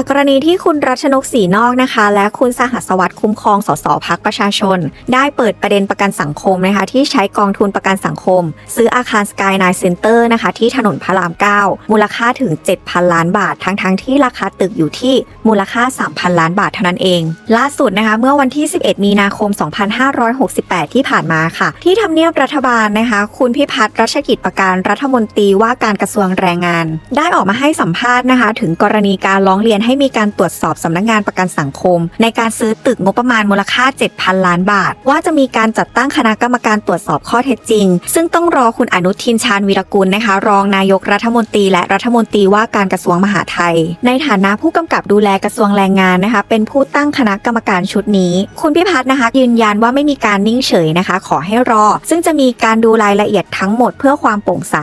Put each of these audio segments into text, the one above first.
จากกรณีที่คุณรัชนกศรีนอกนะคะ และคุณสหัสวัสดิ์คุ้มครองสสพักประชาชน ได้เปิดประเด็นประกันสังคมนะคะ ที่ใช้กองทุนประกันสังคม ซื้ออาคารสกายไนเซ็นเตอร์นะคะที่ถนนพระราม 9 มูลค่าถึง 7,000 ล้านบาท ทั้งๆทที่ราคาตึกอยู่ที่มูลค่า 3,000 ล้านบาทเท่านั้นเอง ล่าสุดนะคะ เมื่อวันที่ 11 มีนาคม 2568 ที่ผ่านมาค่ะ ที่ทำเนียบรัฐบาลนะคะ คุณพิพัฒน์รัชกิจประการรัฐมนตรีว่าการกระทรวงแรงงาน ได้ออกมาให้สัมภาษณ์นะคะ ถึงกรณีการร้องเรียนให้มีการตรวจสอบสำนักงานประกันสังคม ในการซื้อตึกงบประมาณมูลค่า 7,000 ล้านบาท ว่าจะมีการจัดตั้งคณะกรรมการตรวจสอบข้อเท็จจริง ซึ่งต้องรอคุณอนุทินชาญวีรกุลนะคะ รองนายกรัฐมนตรี และรัฐมนตรีว่าการกระทรวงมหาดไทย ในฐานะผู้กำกับดูแลกระทรวงแรงงานนะคะ เป็นผู้ตั้งคณะกรรมการชุดนี้ คุณพิพัฒน์นะคะ ยืนยันว่าไม่มีการนิ่งเฉยนะคะ ขอให้รอ ซึ่งจะมีการดูรายละเอียดทั้งหมดเพื่อความโปร่งใส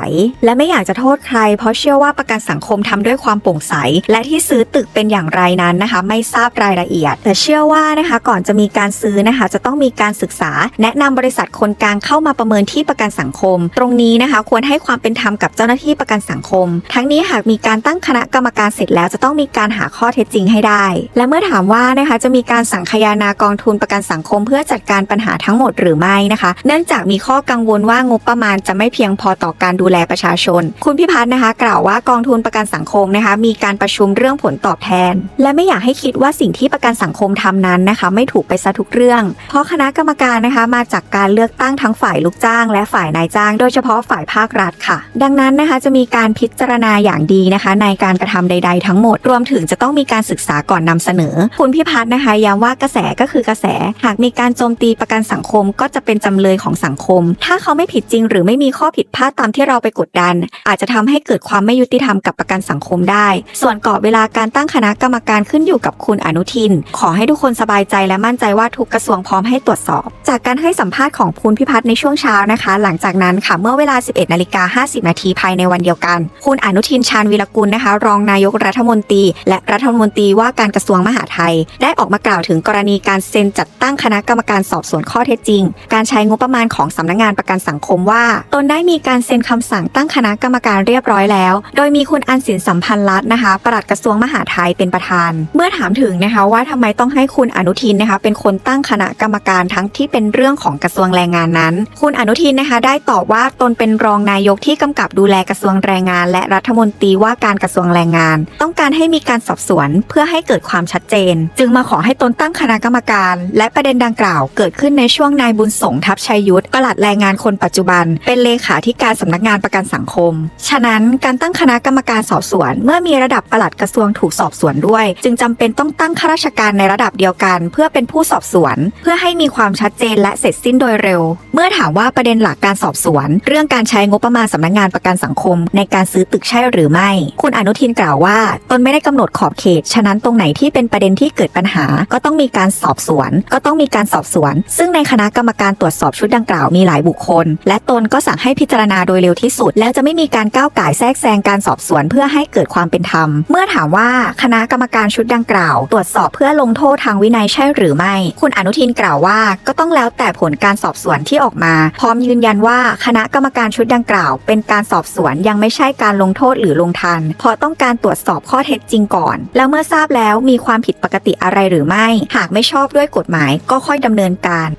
และไม่อยากจะโทษใคร เพราะเชื่อว่าประกันสังคมทำด้วยความโปร่งใส และที่ซื้อตึกเป็นอย่างไรนั้นนะคะ ไม่ทราบรายละเอียด แต่เชื่อว่านะคะก่อนจะมีการซื้อนะคะ จะต้องมีการศึกษา แนะนำบริษัทคนกลางเข้ามาประเมินที่ประกันสังคม ตรงนี้นะคะ ควรให้ความเป็นธรรมกับเจ้าหน้าที่ประกันสังคม ทั้งนี้หากมีการตั้งคณะกรรมการเสร็จแล้วจะต้องมีการหาข้อเท็จจริงให้ได้ และเมื่อถามว่านะคะจะมีการสั่งขยานากองทุนประกันสังคม เพื่อจัดการปัญหาทั้งหมดหรือไม่นะคะ เนื่องจากมีข้อกังวลว่างบประมาณจะไม่เพียงพอต่อการดูแลประชาชน คุณพิพัฒน์นะคะ กล่าวว่ากองทุนประกันสังคมนะคะ มีการประชุมเรื่องผลตอบแทน และไม่อยากให้คิดว่าสิ่งที่ประกันสังคมทำนั้นนะคะ ไม่ถูกไปซะทุกเรื่อง เพราะคณะกรรมการนะคะมาจากการเลือกตั้งทั้งฝ่ายลูกจ้าง และฝ่ายนายจ้าง โดยเฉพาะฝ่ายภาครัฐค่ะ ดังนั้นนะคะจะมีการพิจารณาอย่างดีนะคะ ในการกระทำใด ๆ ทั้งหมด รวมถึงจะต้องมีการศึกษาก่อนนำเสนอ คุณพิพัฒน์นะคะย้ำว่ากระแสก็คือกระแส หากมีการโจมตีประกันสังคมก็จะเป็นจำเลยของสังคม ถ้าเขาไม่ผิดจริง หรือไม่มีข้อผิดพลาดตามที่เราไปกดดัน อาจจะทำให้เกิดความไม่ยุติธรรมกับประกันสังคมได้ ส่วนกรอบเวลาการตั้งคณะกรรมการขึ้นอยู่กับคุณอนุทิน ขอให้ทุกคนสบายใจและมั่นใจว่าทุกกระทรวงพร้อมให้ตรวจสอบ จากการให้สัมภาษณ์ของคุณพิพัฒน์ในช่วงเช้านะคะ หลังจากนั้นค่ะเมื่อเวลา 11นาฬิกา50 นาทีภายในวันเดียวกัน คุณอนุทินชาญวีรกุลนะคะ รองนายกรัฐมนตรี และรัฐมนตรีว่าการกระทรวงมหาดไทย ได้ออกมากล่าวถึงกรณีการเซ็นจัดตั้งคณะกรรมการสอบสวนข้อเท็จจริง การใช้งบประมาณของสำนักงานประกันสังคมว่า ตนได้มีการเซ็นคำสั่งตั้งคณะกรรมการเรียบร้อยแล้ว โดยมีคุณอันสินสัมพันธ์รัตน์นะคะปลัดกระทรวงมหาดไทยเป็นประธาน เมื่อถามถึงนะคะว่าทำไมต้องให้คุณอนุทินนะคะเป็นคนตั้งคณะกรรมการทั้งที่เป็นเรื่องของกระทรวงแรงงานนั้น คุณอนุทินนะคะได้ตอบว่าตนเป็นรองนายกที่กำกับดูแลกระทรวงแรงงาน และรัฐมนตรีว่าการกระทรวงแรงงาน ต้องการให้มีการสอบสวนเพื่อให้เกิดความชัดเจน จึงมาขอให้ตนตั้งคณะกรรมการ และประเด็นดังกล่าว เกิดขึ้นในช่วงนายบุญสงทัพชัยยุทธปลัดแรงงานคนปัจจุบัน เป็นเลขาธิการสำนักงานประกันสังคม ฉะนั้นการตั้งคณะกรรมการสอบสวน เมื่อมีระดับปลัดกระทรวงถูกสอบสวนด้วย จึงจำเป็นต้องตั้งข้าราชการในระดับเดียวกัน เพื่อเป็นผู้สอบสวน เพื่อให้มีความชัดเจนและเสร็จสิ้นโดยเร็ว เมื่อถามว่าประเด็นหลักการสอบสวน เรื่องการใช้งบประมาณสำนักงานประกันสังคม ในการซื้อตึกใช่หรือไม่ คุณอนุทินกล่าวว่าตนไม่ได้กำหนดขอบเขต ฉะนั้นตรงไหนที่เป็นประเด็นที่เกิดปัญหา ก็ต้องมีการสอบสวน ก็ต้องมีการสอบสวน ซึ่งในคณะกรรมการตรวจสอบชุดดังกล่าวมีหลายบุคคล และตนก็สั่งให้พิจารณาโดยเร็วที่สุด แล้วจะไม่มีการก้าวไก่แทรกแซงการสอบสวนเพื่อให้เกิดความเป็นธรรม เมื่อถามว่าคณะกรรมการชุดดังกล่าว ตรวจสอบเพื่อลงโทษทางวินัยใช่หรือไม่ คุณอนุทินกล่าวว่า ก็ต้องแล้วแต่ผลการสอบสวนที่ออกมา พร้อมยืนยันว่าคณะกรรมการชุดดังกล่าว เป็นการสอบสวนยังไม่ใช่การลงโทษหรือลงทัน เพราะต้องการตรวจสอบข้อเท็จจริงก่อน แล้วเมื่อทราบแล้วมีความผิดปกติอะไรหรือไม่ หากไม่ชอบด้วยกฎหมายก็ค่อยดำเนินการ